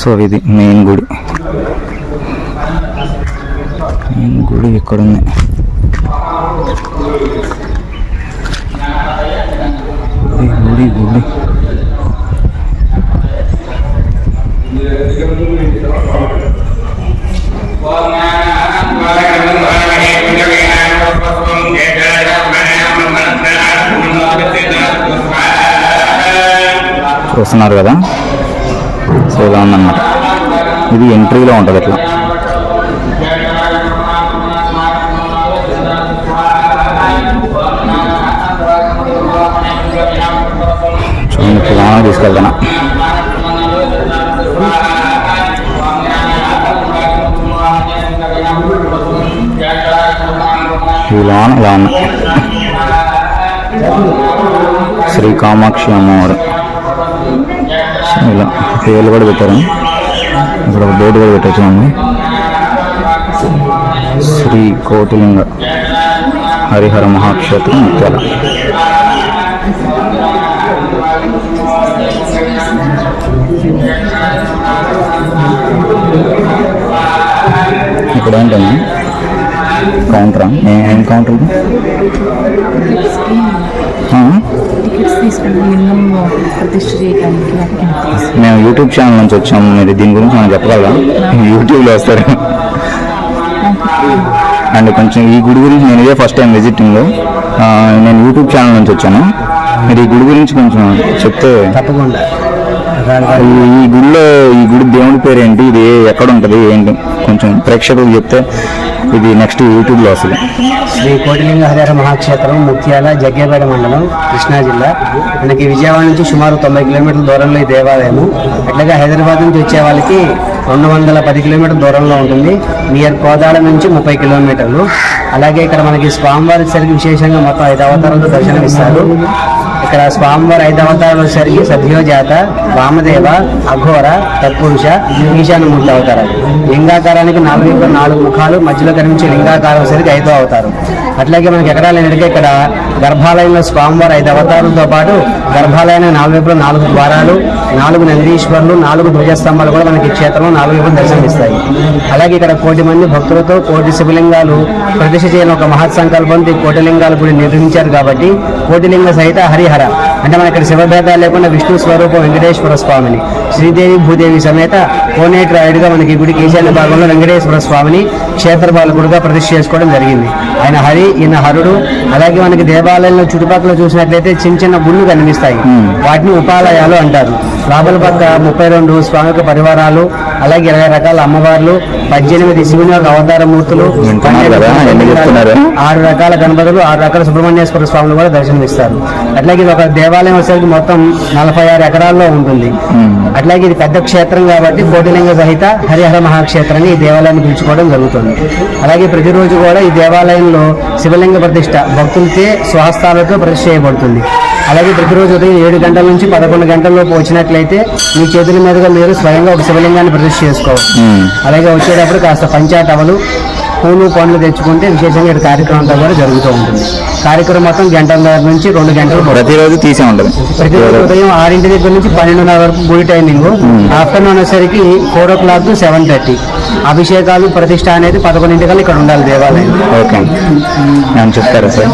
So ఇది main గుడి. Main గుడి ఇక్కడ ఉంది గుడి గుడి గుడి. చూస్తున్నారు కదా? సో ఇలా ఉందన్నమాట. ఇది ఎంట్రీలో ఉంటుంది ఇట్లా చూడండి ఇప్పుడు లోన తీసుకెళ్తాను? ఇలా ఉన్నాయి శ్రీ కామాక్షి అమ్మవారు. ఇలా పేర్లు కూడా పెట్టారు. ఇక్కడ ఒక బోర్డు కూడా పెట్టచ్చు చూడండి శ్రీ కోటిలింగ హరిహర మహాక్షేత్రం ముత్యాల. ఇక్కడ ఏంటండి కౌంటరా? ఏం కౌంటర్ టికెట్స్ తీసుకుని లింగం ప్రతిష్ఠ చేయడానికి వాటికి మేము యూట్యూబ్ ఛానల్ నుంచి వచ్చాము. మీరు దీని గురించి మనం చెప్పగలరా? యూట్యూబ్లో వస్తారు అండ్ కొంచెం ఈ గుడి గురించి నేను ఇదే ఫస్ట్ టైం విజిటింగ్ నేను యూట్యూబ్ ఛానల్ నుంచి వచ్చాను. మీరు ఈ గుడి గురించి కొంచెం చెప్తే తప్పకుండా. ఈ గుడిలో ఈ గుడి దేవుడి పేరు ఏంటి ఇది ఎక్కడ ఉంటుంది ఏంటి? కొంచెం ప్రేక్షకులకు చెప్తే ఇది నెక్స్ట్ యూట్యూబ్లో అసలు. శ్రీ కోటిలింగ మహాక్షేత్రం ముత్యాల జగ్గేపేట మండలం కృష్ణా జిల్లా. మనకి విజయవాడ నుంచి సుమారు తొంభై కిలోమీటర్ల దూరంలో ఈ దేవాలయము. అట్లాగే హైదరాబాద్ నుంచి వచ్చే వాళ్ళకి రెండు వందల పది కిలోమీటర్ల దూరంలో ఉంటుంది. నియర్ కోదాడ నుంచి ముప్పై కిలోమీటర్లు. అలాగే ఇక్కడ మనకి స్వామివారి సరికి విశేషంగా మొత్తం ఐదు అవతారాలతో దర్శనమిస్తారు. ఇక్కడ స్వామివారి ఐదు అవతారాలు వచ్చేసరికి సద్యోజాత వామదేవ అఘోర తత్పురుష ఈశాన్యమూర్తి అవతారాలు. లింగాకారానికి నాలుగు నాలుగు ముఖాలు మధ్యలో కనిపించే లింగాకారం వచ్చేసరికి ఐదో అవతారం. అట్లాగే మనకి ఎక్కడా లేనట్టుగా ఇక్కడ గర్భాలయంలో స్వామివారి ఐదు అవతారాలతో పాటు గర్భాలయానికి నాలుగు నాలుగు ద్వారాలు నాలుగు నందీశ్వరులు నాలుగు ధ్వజస్తంభాలు కూడా మనకి క్షేత్రంలో నాలుగు వైపులు దర్శనమిస్తాయి. అలాగే ఇక్కడ కోటి మంది భక్తులతో కోటి శివలింగాలు ప్రతిష్ఠ చేయని ఒక మహత్సంకల్పంతో ఈ కోటిలింగాలు గుడి నిర్మించారు కాబట్టి కోటిలింగ సహిత హరిహర అంటే మన ఇక్కడ శివభేదాలు లేకుండా విష్ణు స్వరూపం వెంకటేశ్వర స్వామిని శ్రీదేవి భూదేవి సమేత కోనేటి రాయుడుగా మనకి గుడికి ఈశాన్య భాగంలో వెంకటేశ్వర స్వామిని క్షేత్రపాలకుడుగా ప్రతిష్ఠ చేసుకోవడం జరిగింది. ఆయన హరి ఈయన హరుడు అలాగే మనకి దేవాలయంలో చుట్టుపక్కల చూసినట్లయితే చిన్న చిన్న గుళ్ళు కనిపిస్తాయి. వాటిని ఉపాలయాలు అంటారు. లోపల పక్క ముప్పై రెండు స్వామిక పరివారాలు అలాగే ఇరవై రకాల అమ్మవార్లు పద్దెనిమిది శివుని యొక్క అవతార మూర్తులు? ఆరు రకాల గణపతులు ఆరు రకాల సుబ్రహ్మణ్యేశ్వర స్వాములు కూడా దర్శనమిస్తారు. అట్లాగే ఒక దేవాలయం వచ్చేసరికి మొత్తం నలభై ఆరు ఎకరాల్లో ఉంటుంది. అట్లాగే ఇది పెద్ద క్షేత్రం కాబట్టి కోటిలింగ సహిత హరిహర మహాక్షేత్రాన్ని ఈ దేవాలయాన్ని పిలుచుకోవడం జరుగుతుంది. అలాగే ప్రతిరోజు కూడా ఈ దేవాలయంలో శివలింగ ప్రతిష్ట భక్తులచే స్వహస్తాలతో ప్రతిష్ఠ చేయబడుతుంది. అలాగే ప్రతిరోజు ఉదయం ఏడు గంటల నుంచి పదకొండు గంటల్లోపు వచ్చినట్లయితే మీ చేతుల మీదుగా మీరు స్వయంగా ఒక శివలింగాన్ని ప్రతిష్ఠ చేసుకోవచ్చు. అలాగే వచ్చేటప్పుడు కాస్త పంచాటవలు పూలు పండ్లు తెచ్చుకుంటే విశేషంగా ఇక్కడ కార్యక్రమం అంతా కూడా జరుగుతూ ఉంటుంది. కార్యక్రమం మొత్తం గంటల నుంచి రెండు గంటలు. ప్రతిరోజు తీసే ఉంటుంది. ప్రతిరోజు ఉదయం ఆరింటి దగ్గర నుంచి పన్నెండున్నర వరకు గుడి టైమింగ్. ఆఫ్టర్నూన్ వచ్చేసరికి four o'clock to seven thirty. అభిషేకాలు ప్రతిష్ట అనేది పదకొండింటికల్లా ఇక్కడ ఉండాలి దేవాలయం. ఓకే. నేను చెప్తారా సార్?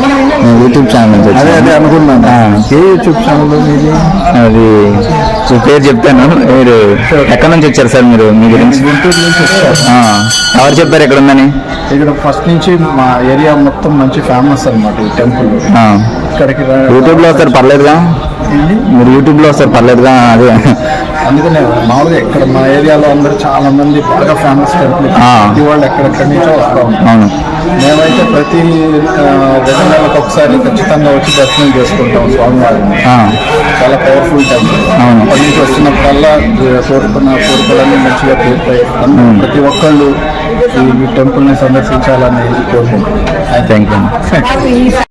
యూట్యూబ్ ఛానల్ అదే అదే అనుకున్నాను. ఆ. ఏ యూట్యూబ్ ఛానల్ అది పేరు చెప్తాను. మీరు ఎక్కడి నుంచి వచ్చారు సార్ మీరు? మీ గురించి? గుంటూరు నుంచి ఎవరు చెప్పారు ఎక్కడ ఉందని ఇక్కడ ఫస్ట్ నుంచి మా ఏరియా మొత్తం మంచి ఫేమస్ అన్నమాట ఈ టెంపుల్ ఇక్కడికి యూట్యూబ్లో వస్తారు పర్లేదుగా? మీరు యూట్యూబ్లో వస్తారు పర్లేదుగా? అదే. అందుకనే మామూలుగా ఇక్కడ మా ఏరియాలో అందరూ చాలా మంది బాగా ఫేమస్ టెంపుల్ ఆ. ప్రతి వాళ్ళు ఎక్కడెక్కడి నుంచో వస్తూ అవును. మేమైతే ప్రతి రెండు నెలలకు ఒకసారి ఖచ్చితంగా వచ్చి దర్శనం చేసుకుంటాం స్వామివారిని. ఆ, చాలా పవర్ఫుల్ టెంపుల్ అవును. అప్పటి నుంచి వస్తున్నప్పుడల్లా ఆ, కోరుకున్న కోరికలన్నీ మంచిగా తీరుతాయి. ప్రతి ఒక్కళ్ళు ఈ టెంపుల్ని సందర్శించాలని కోరుకుంటున్నాం. Thank you